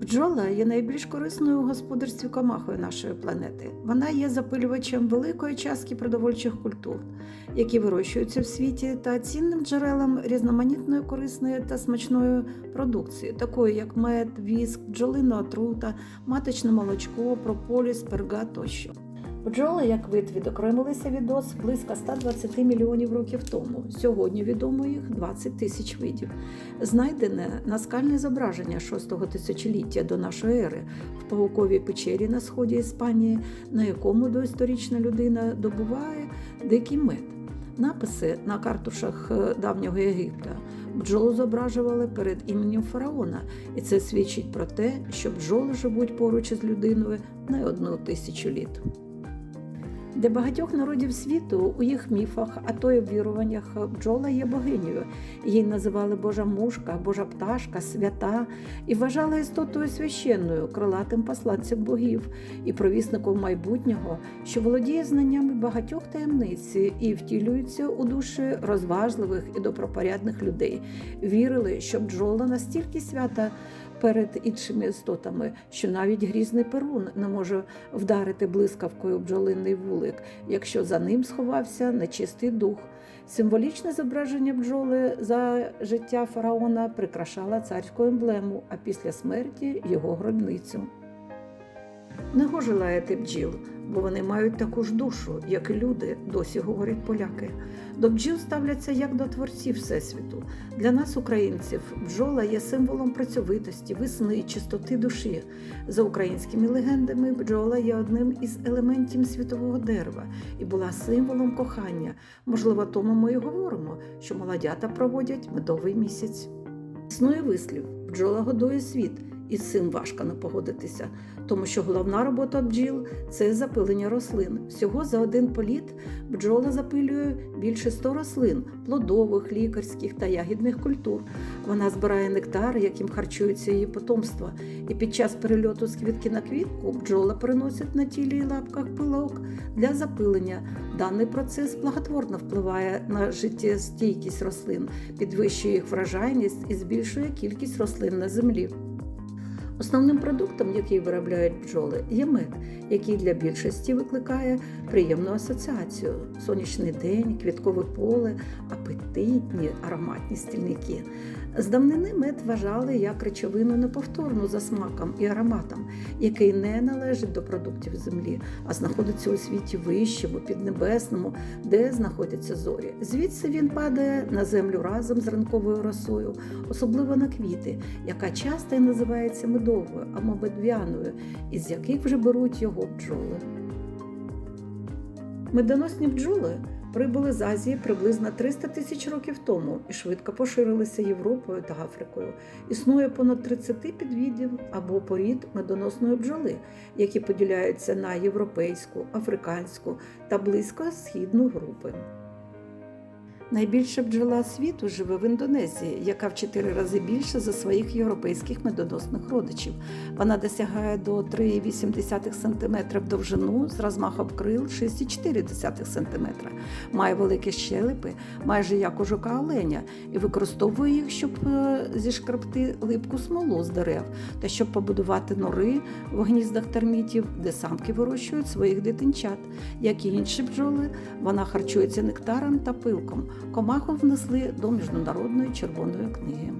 Бджола є найбільш корисною у господарстві комахою нашої планети. Вона є запилювачем великої частки продовольчих культур, які вирощуються в світі, та цінним джерелом різноманітної корисної та смачної продукції, такої як мед, віск, бджолина отрута, маточне молочко, прополіс, перга тощо. Бджоли, як вид, відокремилися від ос близько 120 мільйонів років тому. Сьогодні відомо їх 20 тисяч видів. Знайдене наскальне зображення 6-го тисячоліття до нашої ери в пауковій печері на сході Іспанії, на якому доісторична людина добуває дикий мед. Написи на картушах е, давнього Єгипта бджолу зображували перед іменем фараона, і це свідчить про те, що бджоли живуть поруч із людиною не одну тисячу літ. Для багатьох народів світу у їх міфах, а то й віруваннях бджола є богинею. Її називали Божа мушка, Божа пташка, свята і вважали істотою священною, крилатим посланцем богів і провісником майбутнього, що володіє знаннями багатьох таємниць і втілюється у душі розважливих і добропорядних людей. Вірили, що бджола настільки свята перед іншими істотами, що навіть грізний перун не може вдарити блискавкою бджолиний вулик, якщо за ним сховався нечистий дух. Символічне зображення бджоли за життя фараона прикрашала царську емблему, а після смерті його гробницю. Не гоже лаяти бджіл, бо вони мають таку ж душу, як і люди, досі говорять поляки. До бджіл ставляться як до творців Всесвіту. Для нас, українців, бджола є символом працьовитості, весни, чистоти душі. За українськими легендами, бджола є одним із елементів світового дерева і була символом кохання. Можливо, тому ми і говоримо, що молодята проводять медовий місяць. Існує вислів: бджола годує світ. І з цим важко не погодитися, тому що головна робота бджіл це запилення рослин. Всього за один політ бджола запилює більше 100 рослин плодових, лікарських та ягідних культур. Вона збирає нектар, яким харчується її потомство. І під час перельоту з квітки на квітку бджола приносить на тілі і лапках пилок для запилення. Даний процес благотворно впливає на життєстійкість рослин, підвищує їх вражайність і збільшує кількість рослин на землі. Основним продуктом, який виробляють бджоли, є мед, який для більшості викликає приємну асоціацію: сонячний день, квіткове поле, апетитні ароматні стільники. З давнини мед вважали як речовину неповторну за смаком і ароматом, який не належить до продуктів землі, а знаходиться у світі вищому, піднебесному, де знаходяться зорі. Звідси він падає на землю разом з ранковою росою, особливо на квіти, яка часто і називається медовою або медвяною, із яких вже беруть його бджоли. Медоносні бджоли прибули з Азії приблизно 300 тисяч років тому і швидко поширилися Європою та Африкою. Існує понад 30 підвідів або порід медоносної бджоли, які поділяються на європейську, африканську та близькосхідну групи. Найбільша бджола світу живе в Індонезії, яка в 4 рази більша за своїх європейських медоносних родичів. Вона досягає до 3,8 см довжину з розмахом крил 6,4 см. Має великі щелепи, майже як у жука оленя, і використовує їх, щоб е, зішкребти липку смолу з дерев та щоб побудувати нори в гніздах термітів, де самки вирощують своїх дитинчат. Як і інші бджоли, вона харчується нектаром та пилком. Комаху внесли до міжнародної червоної книги.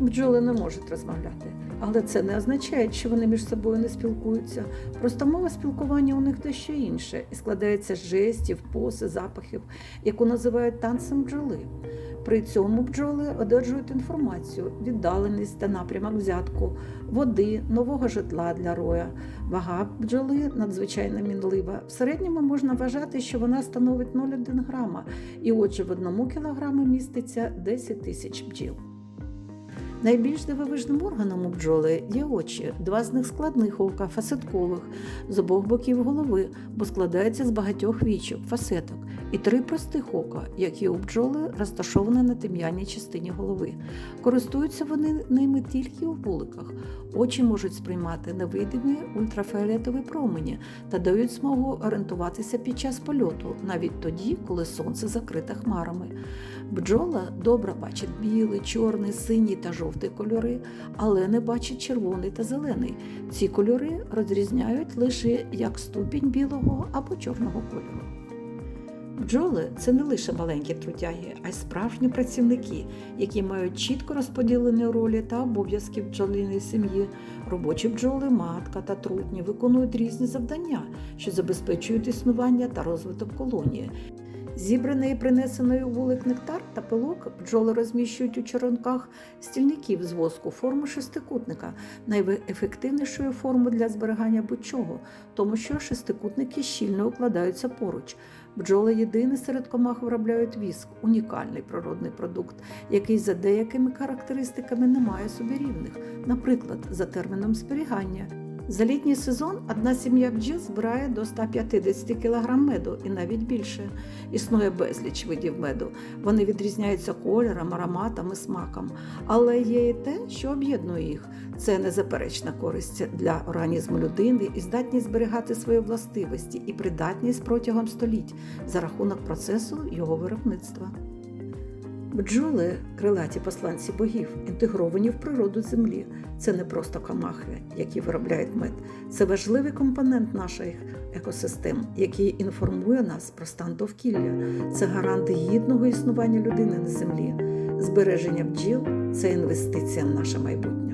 Бджоли не можуть розмовляти, але це не означає, що вони між собою не спілкуються. Просто мова спілкування у них дещо інше і складається з жестів, пози, запахів, яку називають танцем бджоли. При цьому бджоли одержують інформацію, віддаленість та напрямок взятку, води, нового житла для роя. Вага бджоли надзвичайно мінлива. В середньому можна вважати, що вона становить 0,1 грама, і отже, в одному кілограмі міститься 10 тисяч бджіл. Найбільш дивовижним органом у бджоли є очі, два з них складних ока, фасеткових, з обох боків голови, бо складається з багатьох вічок, фасеток, і три простих ока, які у бджоли розташовані на тим'яній частині голови. Користуються вони ними тільки у вуликах. Очі можуть сприймати невидимі ультрафіолетові промені та дають змогу орієнтуватися під час польоту, навіть тоді, коли сонце закрите хмарами. Бджола добре бачить білий, чорний, синій та жовтий кольори, але не бачить червоний та зелений. Ці кольори розрізняють лише як ступінь білого або чорного кольору. Бджоли це не лише маленькі трудяги, а й справжні працівники, які мають чітко розподілені ролі та обов'язки в бджолиній сім'ї. Робочі бджоли, матка та трутні виконують різні завдання, що забезпечують існування та розвиток колонії. Зібраний і принесений у вулик нектар та пилок бджоли розміщують у черенках стільників з воску форму шестикутника, найефективнішою формою для зберігання будь-чого, тому що шестикутники щільно укладаються поруч. Бджоли єдині серед комах виробляють віск, унікальний природний продукт, який за деякими характеристиками не має собі рівних, наприклад, за терміном зберігання. За літній сезон одна сім'я бджіл збирає до 150 кг меду і навіть більше. Існує безліч видів меду. Вони відрізняються кольором, ароматом і смаком. Але є і те, що об'єднує їх. Це незаперечна користь для організму людини і здатність зберігати свої властивості і придатність протягом століть за рахунок процесу його виробництва. Бджоли крилаті посланці богів, інтегровані в природу землі. Це не просто камахи, які виробляють мед. Це важливий компонент наших екосистем, який інформує нас про стан довкілля. Це гарант гідного існування людини на землі. Збереження бджіл це інвестиція в наше майбутнє.